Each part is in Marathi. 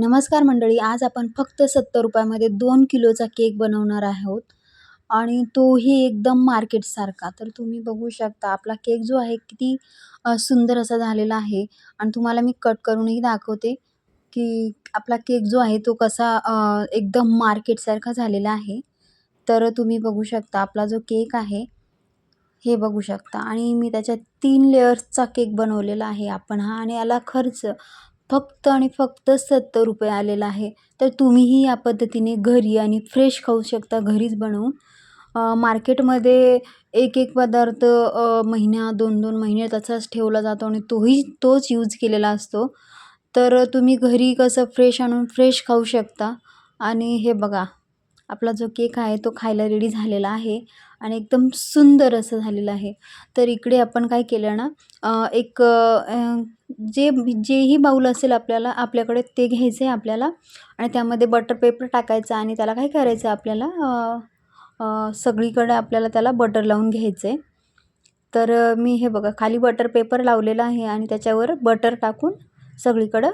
नमस्कार मंडळी आज आपण फक्त सत्तर रुपयामध्ये दोन किलोचा केक बनवणार आहोत. आणि तोही एकदम मार्केटसारखा. तर तुम्ही बघू शकता आपला केक जो आहे किती सुंदर असा झालेला आहे. आणि तुम्हाला मी कट करूनही दाखवते की आपला केक जो आहे तो कसा एकदम मार्केटसारखा झालेला आहे. तर तुम्ही बघू शकता आपला जो केक आहे हे बघू शकता. आणि मी त्याच्यात तीन लेयर्सचा केक बनवलेला आहे आपण हा. आणि याला खर्च फक्त आणि फक्त सत्तर रुपये आलेला आहे. तर तुम्हीही या पद्धतीने घरी आणि फ्रेश खाऊ शकता घरीच बनवून. मार्केटमध्ये एक एक पदार्थ महिन्या दोन दोन महिने तसाच ठेवला जातो आणि तोही तोच यूज केलेला असतो. तर तुम्ही घरी कसं फ्रेश आणून फ्रेश खाऊ शकता. आणि हे बघा. आपला जो केक आहे तो खायला रेडी झालेला आहे आणि एकदम सुंदर असं झालेलं आहे. तर इकडे आपण काय केलं ना एक जे जेही बाऊल असेल आपल्याला आपल्याकडे ते घ्यायचं आहे आपल्याला आणि त्यामध्ये बटर पेपर टाकायचा आणि त्याला काय करायचं आपल्याला सगळीकडे आपल्याला त्याला बटर लावून घ्यायचं आहे तर मी हे बघा खाली बटर पेपर लावलेला आहे आणि त्याच्यावर बटर टाकून सगळीकडं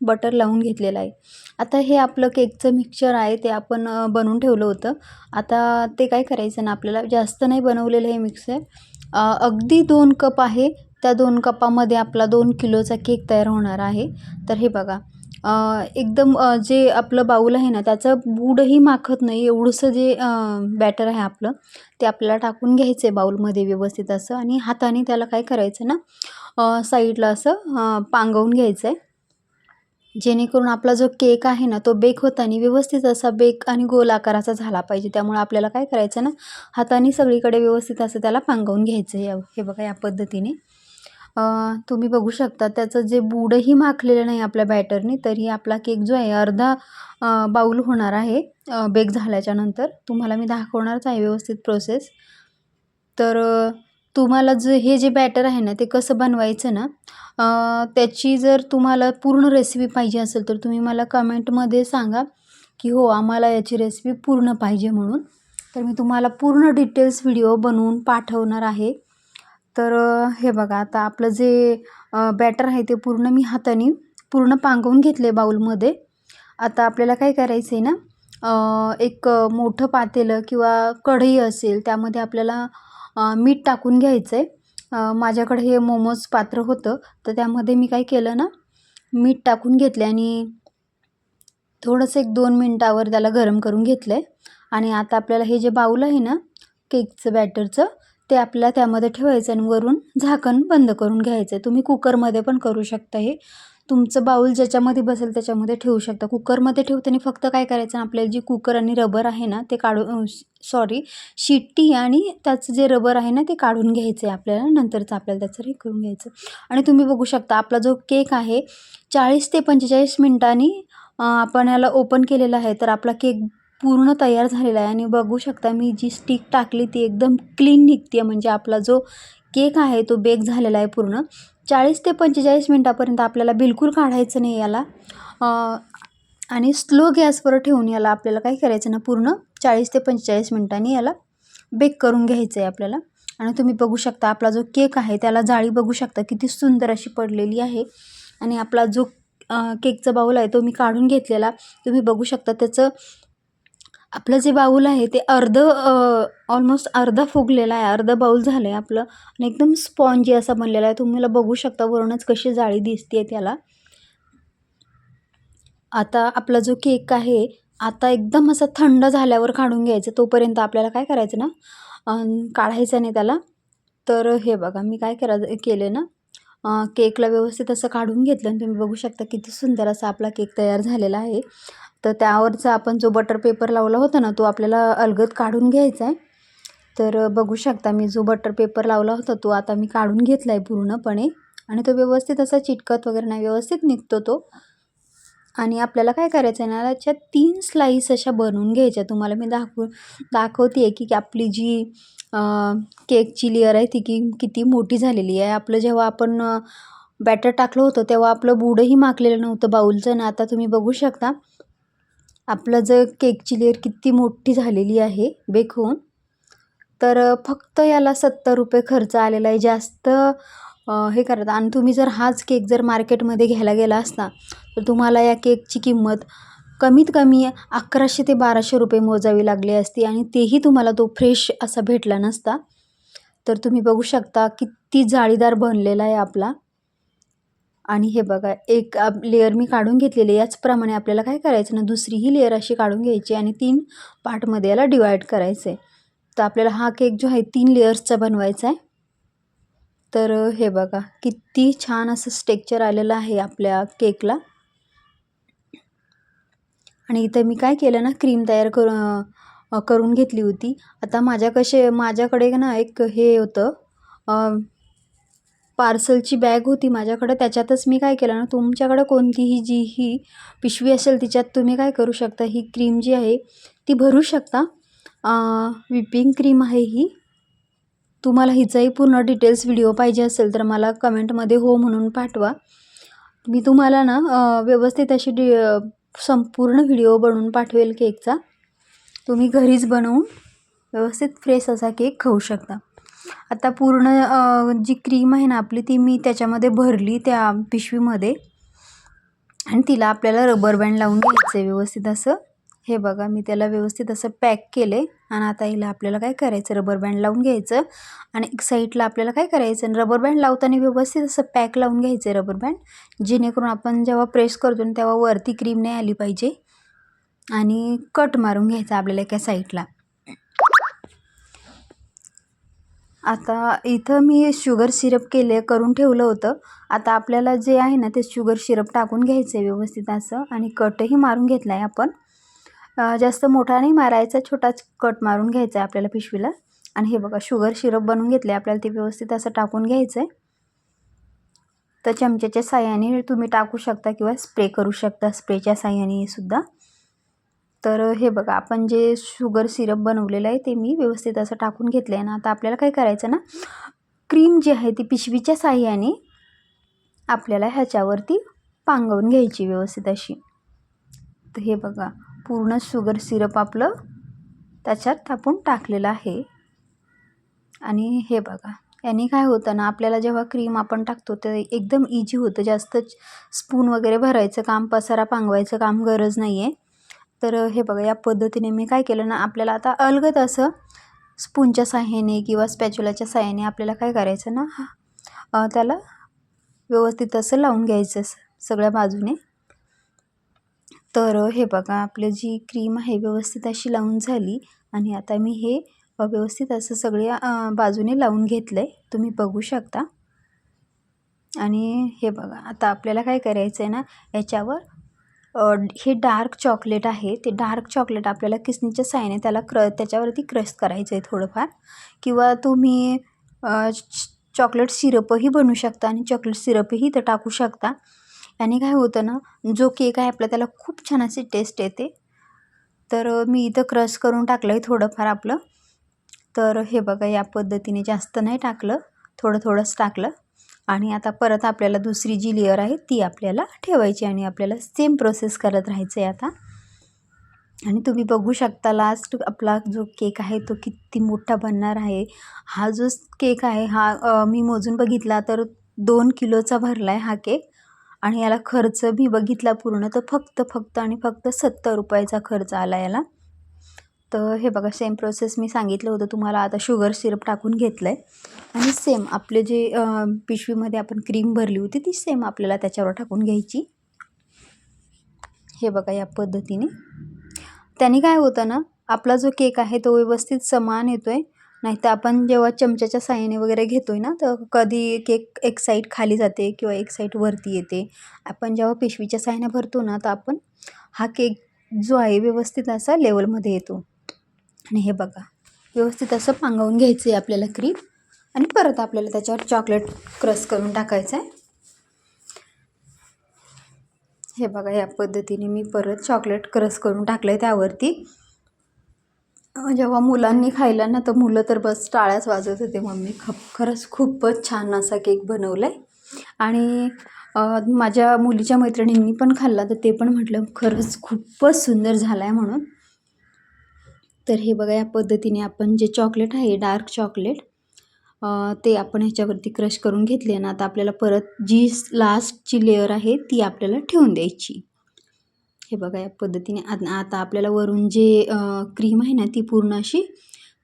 बटर लावून घेतलेलं आहे. आता हे आपलं केकचं मिक्सचर आहे ते आपण बनवून ठेवलं होतं. आता ते काय करायचं ना आपल्याला जास्त नाही बनवलेलं हे मिक्सर अगदी दोन कप आहे त्या दोन कपामध्ये आपला दोन किलोचा केक तयार होणार आहे. तर हे बघा एकदम जे आपलं बाऊल आहे ना त्याचं बूडही माखत नाही एवढंसं जे बॅटर आहे आपलं ते आपल्याला टाकून घ्यायचं आहे बाऊलमध्ये व्यवस्थित असं. आणि हाताने त्याला काय करायचं ना साईडला असं पांगवून घ्यायचं आहे जेणेकरून आपला जो केक आहे ना तो बेक होताना व्यवस्थित असा बेक आणि गोल आकाराचा झाला पाहिजे. त्यामुळे आपल्याला काय करायचं ना हाताने सगळीकडे व्यवस्थित असं त्याला पांगवून घ्यायचं या हे बघा या पद्धतीने. तुम्ही बघू शकता त्याचं जे बुडही माखलेलं नाही आपल्या बॅटरने तरी आपला केक जो आहे अर्धा बाऊल होणार आहे बेक झाल्याच्यानंतर तुम्हाला मी दाखवणारच आहे व्यवस्थित प्रोसेस. तर तुम्हाला जे हे जे बॅटर आहे ना ते कसं बनवायचं ना त्याची जर तुम्हाला पूर्ण रेसिपी पाहिजे असेल तर तुम्ही मला कमेंटमध्ये सांगा की हो आम्हाला याची रेसिपी पूर्ण पाहिजे म्हणून. तर मी तुम्हाला पूर्ण डिटेल्स व्हिडिओ बनवून पाठवणार आहे. तर हे बघा आता आपलं जे बॅटर आहे ते पूर्ण मी हाताने पूर्ण पांगवून घेतले बाऊलमध्ये आता आपल्याला काय करायचं आहे ना एक मोठं पातेलं किंवा कढई असेल त्यामध्ये आपल्याला मीठ टाकून घ्यायचं आहे माझ्याकडे हे मोमोज पात्र होतं. तर त्यामध्ये मी काय केलं ना मीठ टाकून घेतले आणि थोडंसं एक दोन मिनटावर त्याला गरम करून घेतलं आहे आणि आता आपल्याला हे जे बाऊल आहे ना केकचं बॅटरचं ते आपल्याला त्यामध्ये ठेवायचं आणि वरून झाकण बंद करून घ्यायचं आहे तुम्ही कुकरमध्ये पण करू शकता हे. तुमचं बाऊल ज्याच्यामध्ये बसेल त्याच्यामध्ये ठेवू शकता. कुकरमध्ये ठेवताना फक्त काय करायचं आपल्याला जी कुकर आणि रबर आहे ना ते काढून सॉरी शिट्टी आणि त्याचं जे रबर आहे ना ते काढून घ्यायचं आहे आपल्याला. नंतरचं आपल्याला त्याचं हे करून घ्यायचं आणि तुम्ही बघू शकता आपला जो केक आहे चाळीस ते पंचेचाळीस मिनटांनी आपण याला ओपन केलेला आहे. तर आपला केक पूर्ण तयार झालेला आहे. आणि बघू शकता मी जी स्टिक टाकली ती एकदम क्लीन निघते म्हणजे आपला जो केक आहे तो बेक झालेला आहे पूर्ण. चाळीस ते पंचेचाळीस मिनटापर्यंत आपल्याला बिलकुल काढायचं नाही याला. आणि स्लो गॅसवर ठेवून याला आपल्याला काय करायचं ना पूर्ण चाळीस ते पंचेचाळीस मिनटांनी याला बेक करून घ्यायचं आहे आपल्याला. आणि तुम्ही बघू शकता आपला जो केक आहे त्याला जाळी बघू शकता किती सुंदर अशी पडलेली आहे. आणि आपला जो केकचा बाऊल आहे तो मी काढून घेतलेला. तुम्ही बघू शकता त्याचं आपलं जे बाऊल आहे ते अर्धं ऑलमोस्ट अर्धा फुगलेला आहे अर्धा बाऊल झालं आहे आपलं. आणि एकदम स्पॉन्जी असा बनलेला आहे. तुम्हाला बघू शकता वरूनच कशी जाळी दिसते त्याला. आता आपला जो केक आहे आता एकदम असं थंड झाल्यावर काढून घ्यायचं. तोपर्यंत आपल्याला काय करायचं ना काढायचं नाही त्याला. तर हे बघा मी काय करा केले ना केकला व्यवस्थित असं काढून घेतलं. आणि तुम्ही बघू शकता किती सुंदर असा आपला केक तयार झालेला आहे. तर त्यावरचा आपण जो बटर पेपर लावला होता ना तो आपल्याला अलगद काढून घ्यायचा आहे तर बघू शकता मी जो बटर पेपर लावला होता तो आता मी काढून घेतला आहे पूर्णपणे. आणि तो व्यवस्थित असा चिटकत वगैरे नाही व्यवस्थित निघतो तो. आणि आपल्याला काय करायचं आहे ना त्याच्या तीन स्लाईस अशा बनवून घ्यायच्या. तुम्हाला मी दाखव दाखवते आहे की आपली जी केकची लेअर आहे ती की किती मोठी झालेली आहे. आपलं जेव्हा आपण बॅटर टाकलं होतं तेव्हा आपलं बुडंही मागलेलं नव्हतं बाऊलचं ना आता तुम्ही बघू शकता आपलं जर केकची लेअर किती मोठी झालेली आहे बेक होऊन तर फक्त याला सत्तर रुपये खर्च आलेला आहे. जास्त हे करतात. आणि तुम्ही जर हाच केक जर मार्केटमध्ये घ्यायला गेला असता तर तुम्हाला या केकची किंमत कमीत कमी अकराशे ते बाराशे रुपये मोजावी लागली असती आणि तेही तुम्हाला तो फ्रेश असा भेटला नसता. तर तुम्ही बघू शकता किती जाळीदार बनलेला आहे आपला. आणि हे बघा एक लेअर मी काढून घेतलेली याचप्रमाणे आपल्याला काय करायचं ना दुसरीही लेअर अशी काढून घ्यायची आणि तीन पार्टमध्ये याला डिवाईड करायचं आहे तर आपल्याला हा केक जो आहे तीन लेअर्सचा बनवायचा आहे. तर हे बघा किती छान असं स्टेक्चर आलेलं आहे आपल्या केकला आणि इथं मी काय केलं ना क्रीम तयार करू करून घेतली होती. आता माझ्या कसे माझ्याकडे ना एक हे होतं पार्सलची बॅग होती माझ्याकडं त्याच्यातच मी काय केलं ना तुमच्याकडं कोणतीही जी ही पिशवी असेल तिच्यात तुम्ही काय करू शकता? ही क्रीम जी आहे ती भरू शकता. विपिंग क्रीम आहे ही. तुम्हाला हिचाही पूर्ण डिटेल्स व्हिडिओ पाहिजे असेल तर मला कमेंटमध्ये हो म्हणून पाठवा. मी तुम्हाला ना व्यवस्थित अशी डि संपूर्ण व्हिडिओ बनवून पाठवेल केकचा. तुम्ही घरीच बनवून व्यवस्थित फ्रेश असा केक खाऊ शकता. आता पूर्ण जी क्रीम आहे ना आपली ती मी त्याच्यामध्ये भरली त्या पिशवीमध्ये. आणि तिला आपल्याला रबर बँड लावून घ्यायचं आहे व्यवस्थित असं. हे बघा मी त्याला व्यवस्थित असं पॅक केले आणि आता हिला आपल्याला काय करायचं? रबर बँड लावून घ्यायचं. आणि एक साईडला आपल्याला काय करायचं? आणि रबर बँड लावताना व्यवस्थित असं पॅक लावून घ्यायचं रबर बँड जेणेकरून आपण जेव्हा प्रेस करतो तेव्हा वरती क्रीम नाही आली पाहिजे. आणि कट मारून घ्यायचा आपल्याला एका साईडला आता इथं मी शुगर सिरप केले करून ठेवलं होतं. आता आपल्याला जे आहे ना ते शुगर सिरप टाकून घ्यायचं आहे व्यवस्थित असं आणि कटही मारून घेतला आहे आपण जास्त मोठा नाही मारायचा छोटाच कट मारून घ्यायचा आहे आपल्याला पिशवीला. आणि हे बघा शुगर सिरप बनवून घेतले आपल्याला ते व्यवस्थित असं टाकून घ्यायचं आहे तर चमच्याच्या साह्याने तुम्ही टाकू शकता किंवा स्प्रे करू शकता स्प्रेच्या साह्याने सुद्धा. तर हे बघा आपण जे शुगर सिरप बनवलेलं आहे ते मी व्यवस्थित असं टाकून घेतलं आहे ना. आता आपल्याला काय करायचं ना क्रीम जी आहे ती पिशवीच्या साह्याने आपल्याला ह्याच्यावरती पांगवून घ्यायची व्यवस्थित अशी. तर हे बघा पूर्ण शुगर सिरप आपलं त्याच्यात आपण टाकलेलं आहे. आणि हे बघा याने काय होतं ना आपल्याला जेव्हा क्रीम आपण टाकतो ते एकदम इझी होतं. जास्त स्पून वगैरे भरायचं काम पसारा पांगवायचं काम गरज नाही आहे तर हे बघा या पद्धतीने मी काय केलं ना आपल्याला आता अलगद असं स्पूनच्या साह्याने किंवा स्पॅच्युलाच्या साह्याने आपल्याला काय करायचं ना त्याला व्यवस्थित असं लावून घ्यायचं सगळ्या बाजूने. तर हे बघा आपलं जी क्रीम आहे व्यवस्थित अशी लावून झाली आणि आता मी हे व्यवस्थित असं सगळ्या बाजूने लावून घेतलं आहे तुम्ही बघू शकता. आणि हे बघा आता आपल्याला काय करायचं आहे ना याच्यावर हे डार्क चॉकलेट आहे ते डार्क चॉकलेट आपल्याला किसनीच्या साईने त्याला क्र त्याच्यावरती क्रश करायचं आहे थोडंफार. किंवा तुम्ही चॉकलेट सिरपही बनवू शकता आणि चॉकलेट सिरपही इथं टाकू शकता. याने काय होतं ना जो केक आहे आपला त्याला खूप छान अशी टेस्ट येते. तर मी इथं क्रश करून टाकलं आहे थोडंफार आपलं. तर हे बघा या पद्धतीने जास्त नाही टाकलं. थोडं थोडंच टाकलं. आणि आता परत आपल्याला दुसरी जी लेअर आहे ती आपल्याला ठेवायची आणि आपल्याला सेम प्रोसेस करत राहायचं आहे आता. आणि तुम्ही बघू शकता लास्ट आपला जो केक आहे तो किती मोठा बनणार आहे. हा जो केक आहे हा मी मोजून बघितला तर दोन किलोचा भरला आहे हा केक आणि याला खर्च मी बघितला पूर्ण तर फक्त फक्त आणि फक्त सत्तर रुपयाचा खर्च आला याला. तर हे बघा सेम प्रोसेस मी सांगितलं होतं तुम्हाला. आता शुगर सिरप टाकून घेतलं आहे आणि सेम आपले जे पिशवीमध्ये आपण क्रीम भरली होती ती सेम आपल्याला त्याच्यावर टाकून घ्यायची. हे बघा या पद्धतीने. त्याने काय होतं ना आपला जो केक आहे तो व्यवस्थित समान येतो आहे नाहीतर आपण जेव्हा चमच्याच्या साह्याने वगैरे घेतो आहे ना तर कधी केक एक साईड खाली जाते किंवा एक साईड वरती येते. आपण जेव्हा पिशवीच्या साह्याने भरतो ना तर आपण हा केक जो आहे व्यवस्थित असा लेवलमध्ये येतो. आणि हे बघा व्यवस्थित असं पांगवून घ्यायचं आहे आपल्याला क्रीम आणि परत आपल्याला त्याच्यावर चॉकलेट क्रस करून टाकायचं आहे हे बघा या पद्धतीने मी परत चॉकलेट क्रश करून टाकलं आहे त्यावरती जेव्हा मुलांनी खायला ना तर मुलं तर बस टाळ्याच वाजत होते. मम्मी खप खरंच खूपच छान असा केक बनवला आहे आणि माझ्या मुलीच्या मैत्रिणींनी पण खाल्ला तर ते पण म्हटलं खरंच खूपच सुंदर झाला आहे म्हणून. तर हे बघा या पद्धतीने आपण जे चॉकलेट आहे डार्क चॉकलेट ते आपण ह्याच्यावरती क्रश करून घेतले ना आता आपल्याला परत जी लास्टची लेअर आहे ती आपल्याला ठेवून द्यायची. हे बघा या पद्धतीने आता आपल्याला वरून जे क्रीम आहे ना ती पूर्ण अशी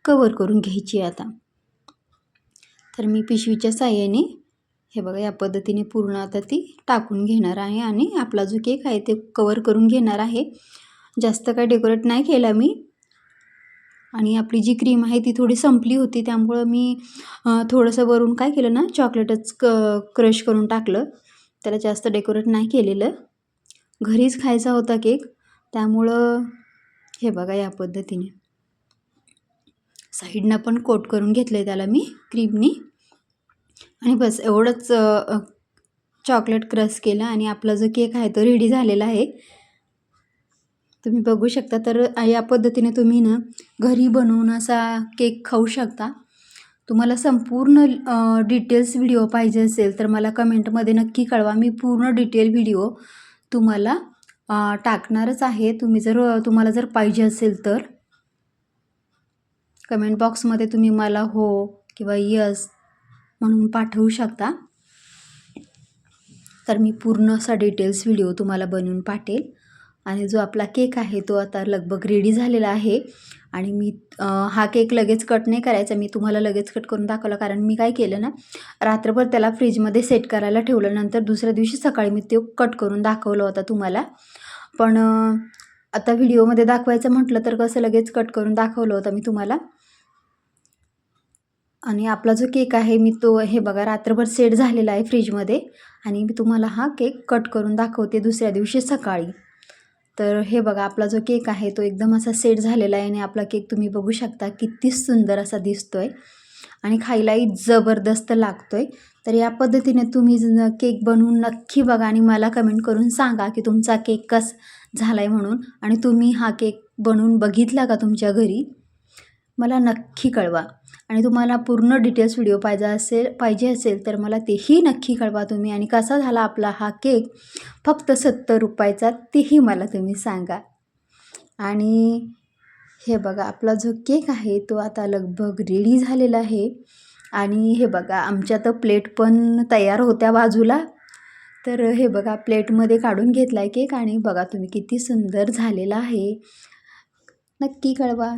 कवर करून घ्यायची आता. तर मी पिशवीच्या साह्याने हे बघा या पद्धतीने पूर्ण आता ती टाकून घेणार आहे. आणि आपला जो केक आहे ते कवर करून घेणार आहे. जास्त काय डेकोरेट नाही केला मी. आणि आपली जी क्रीम आहे ती थोडी संपली होती त्यामुळं मी थोडंसं वरून काय केलं ना चॉकलेटच क क्रश करून टाकलं. त्याला जास्त डेकोरेट नाही केलेलं. घरीच खायचा होता केक त्यामुळं हे बघा या पद्धतीने. साईडनं पण कोट करून घेतलं आहे त्याला मी क्रीमनी आणि बस एवढंच चॉकलेट क्रश केलं आणि आपला जो केक आहे तो रेडी झालेला आहे. तुम्ही बघू शकता. तर या पद्धतीने तुम्ही ना घरी बनवून असा केक खाऊ शकता. तुम्हाला संपूर्ण डिटेल्स व्हिडिओ पाहिजे असेल तर मला कमेंटमध्ये नक्की कळवा. मी पूर्ण डिटेल व्हिडिओ तुम्हाला टाकणारच आहे. तुम्ही जर तुम्हाला जर पाहिजे असेल तर कमेंट बॉक्समध्ये तुम्ही मला हो किंवा यस म्हणून पाठवू शकता. तर मी पूर्ण असा डिटेल्स व्हिडिओ तुम्हाला बनवून पाठेल. आणि जो आपला केक आहे तो आता लगभग रेडी झालेला आहे. आणि मी हा केक लगेच कट नाही करायचा. मी तुम्हाला लगेच कट करून दाखवला. कारण मी काय केलं ना रात्रभर त्याला फ्रीजमध्ये सेट करायला ठेवलं. नंतर दुसऱ्या दिवशी सकाळी मी तो कट करून दाखवलं होता तुम्हाला. पण आता व्हिडिओमध्ये दाखवायचं म्हटलं तर कसं लगेच कट करून दाखवलं होतं मी तुम्हाला. आणि आपला जो केक आहे मी तो हे बघा रात्रभर सेट झालेला आहे फ्रीजमध्ये आणि मी तुम्हाला हा केक कट करून दाखवते दुसऱ्या दिवशी सकाळी. तर हे बघा आपला जो केक आहे तो एकदम असा सेट झालेला आहे आणि आपला केक तुम्ही बघू शकता किती सुंदर असा दिसतो आहे आणि खायलाही जबरदस्त लागतो आहे तर या पद्धतीने तुम्ही ज- केक बनवून नक्की बघा आणि मला कमेंट करून सांगा की तुमचा केक कस झाला आहे म्हणून. आणि तुम्ही हा केक बनवून बघितला का तुमच्या घरी? मला नक्की कळवा. आणि तुम्हाला पूर्ण डिटेल्स व्हिडिओ पाहिजे असेल पाहिजे असेल तर मला तेही नक्की कळवा तुम्ही. आणि कसा झाला आपला हा केक फक्त सत्तर रुपयाचा तेही मला तुम्ही सांगा. आणि हे बघा आपला जो केक आहे तो आता लगभग रेडी झालेला आहे. आणि हे बघा आमच्या तर प्लेट पण तयार होत्या बाजूला. तर हे बघा प्लेटमध्ये काढून घेतला आहे केक आणि बघा तुम्ही किती सुंदर झालेला आहे. नक्की कळवा.